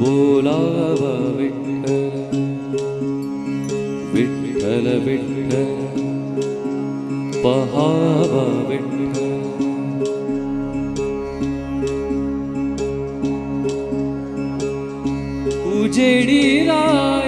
போலாவ Vitthala? Vitthala Vitthala. பகாவ Vitthala? உஜெடிரா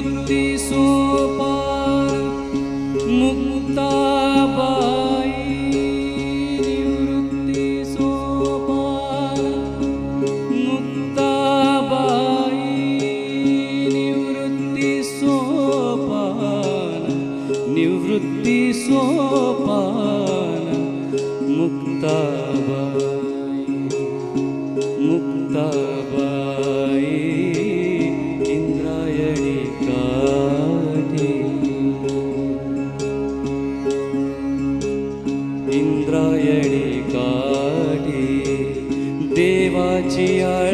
बुद्धिसोपा Mukta see our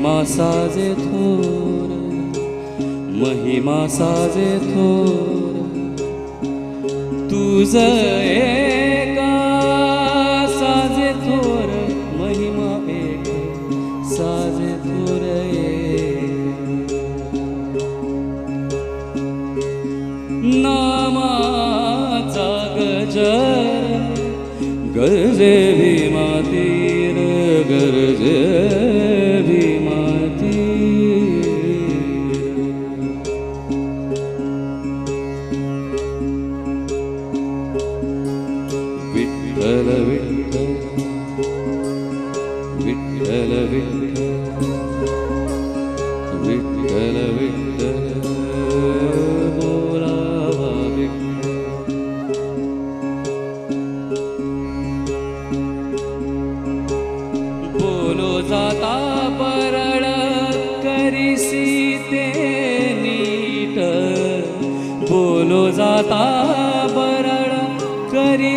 महिमा साजे थोर महिमा साजे थोर। तुझ एका साजे थोर महिमा एक साजे थोर नामाचा गजर गरजे भीमा तीर गरजे करे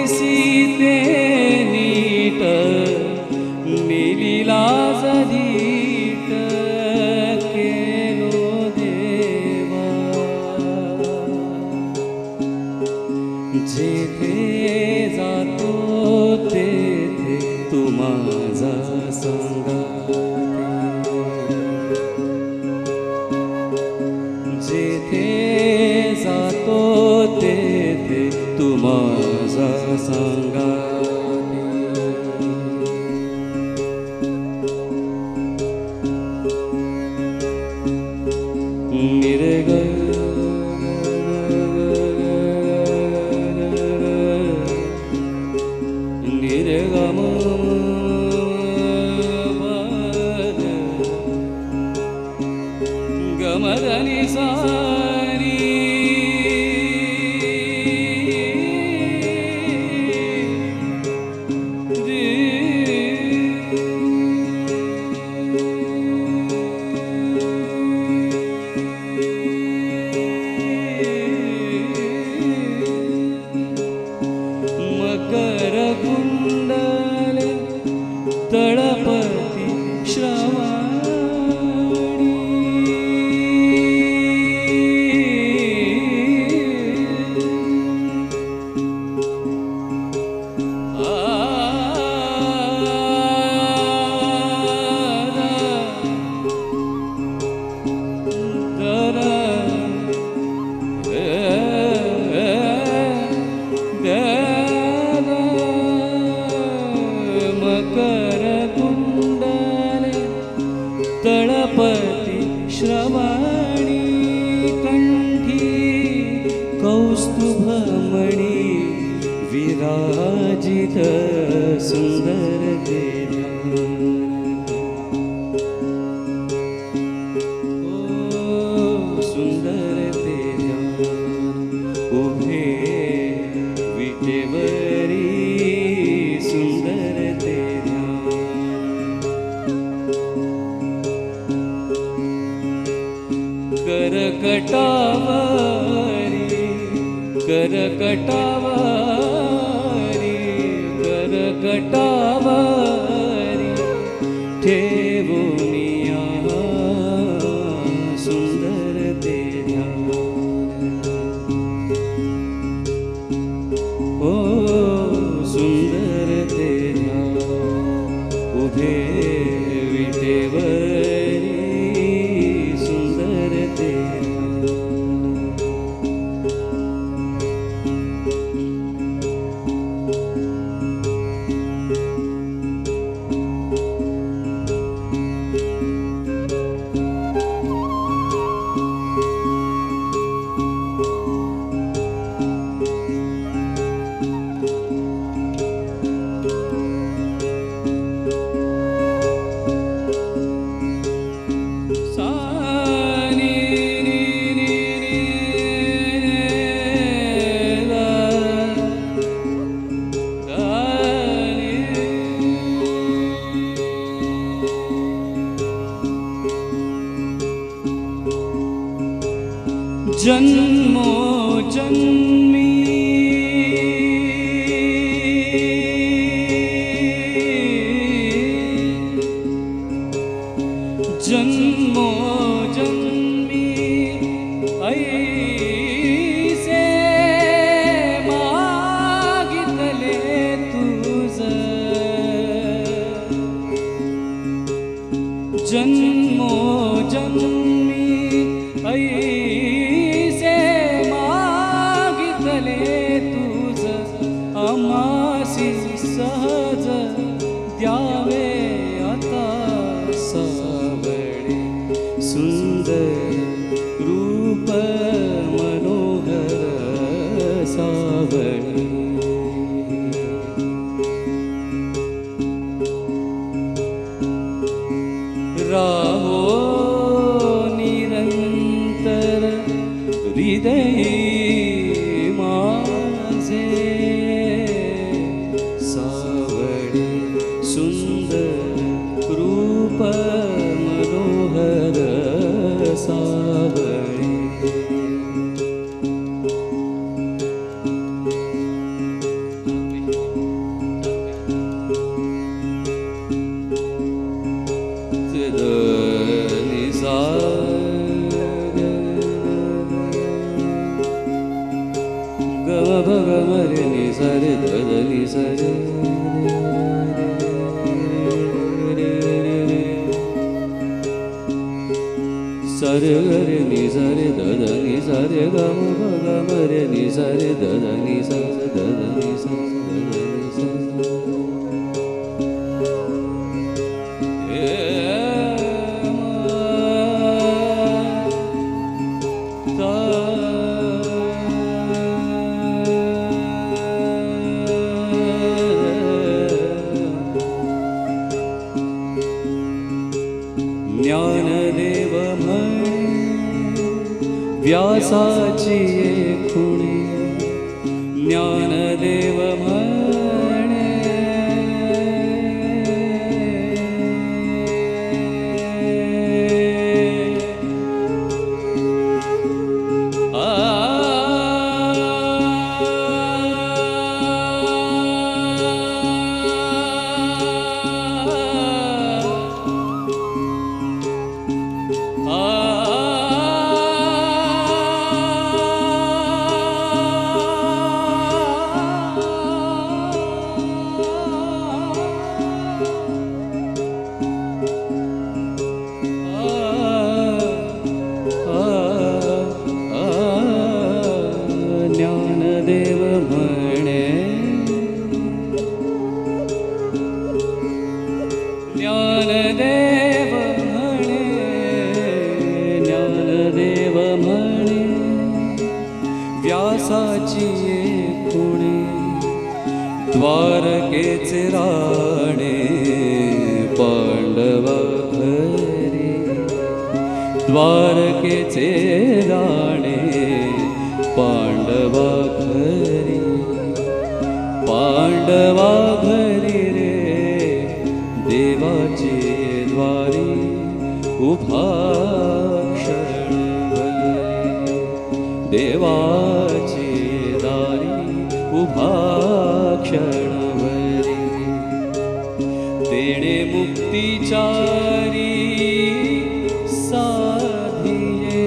आमासी सहज द्यावे. सारे गरे नि सारे दद नि सारे गम भग रे नि सारे दद नि सा दद नि सा ज्ञानदेव व्यासाची खुणी ज्ञानदेव व्यासाची पुणे द्वारकेचे राणे पांडवा घरी. द्वारकेचे राणे पांडवा घरी. पांडवा घरी रे देवाचे द्वारी उभा देवाचे क्षणवरी क्षण तेणे मुक्तिचारी साधिये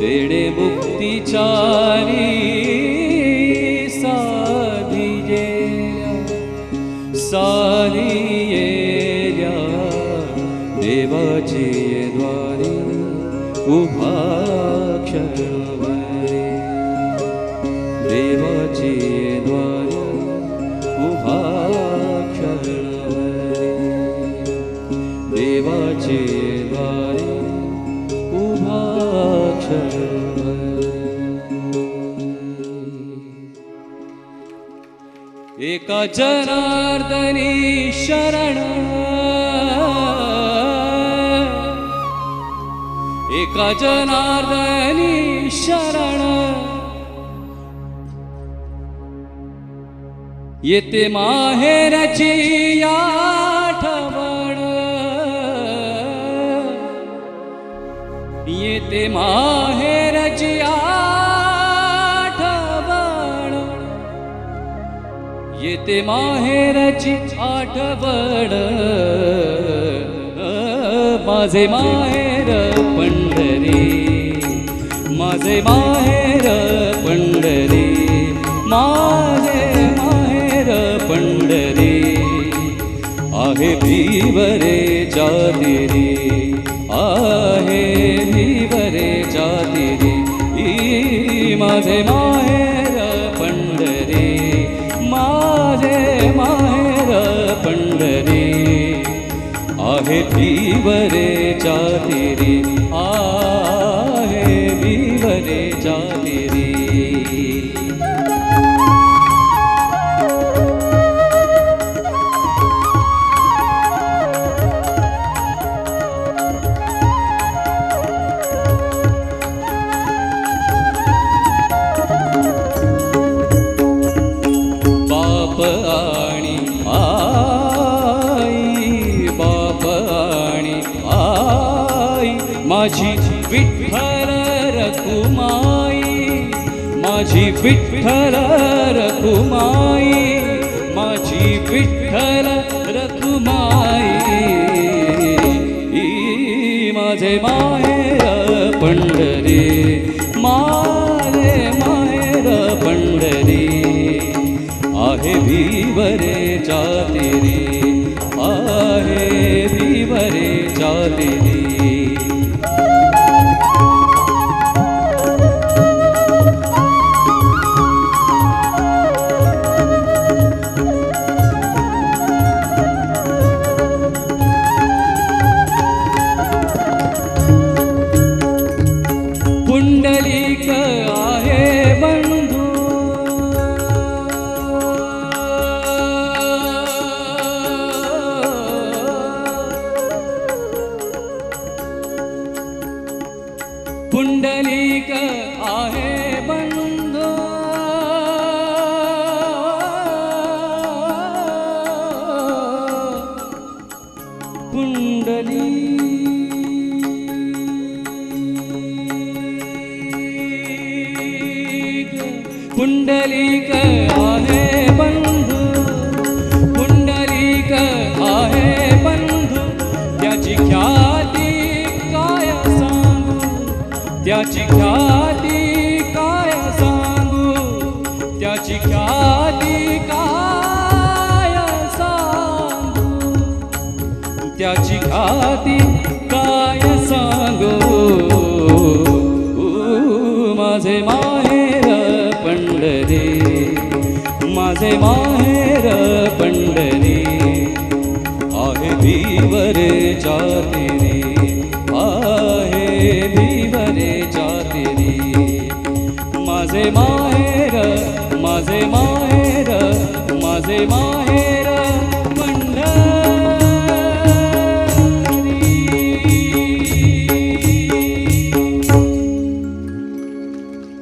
तेणे मुक्तिचारी साधिये साधिये देवाचे द्वारी उभा द्वारी उभा क्षणभरी देवाचे द्वारी उभा क्षणभरी एका जनार्दनी शरण. एका जनार्दनी येते माहेरची आठवण. येते माहेरची आठवण. येते माहेरची आठवण. माझे माहेर पंढरी माझे माहेर आहे भीवरे जातिरी आहे भीवरे जातिरी ई माझे माहेर पंढरी माझे माहेर पंढरी. आहे भीवरे जातिरी विठ्ठल रकुमाई माझी विठ्ठल रकुमाई माझे माय पंढरी पुंडलिक आहे बंधू पुंडलिक आहे बंधू त्याची ख्याती काय सांगू? त्याची ख्याती काय सांगू? त्याची ख्याती काय सांगू? त्याची ख्याती काय सांगू? माझे मा माझे माहेर पंढरी आहे भीवरे जातिरी आहे भीवरे जातिरी माझे माहेर माझे माहेर माझे माहेर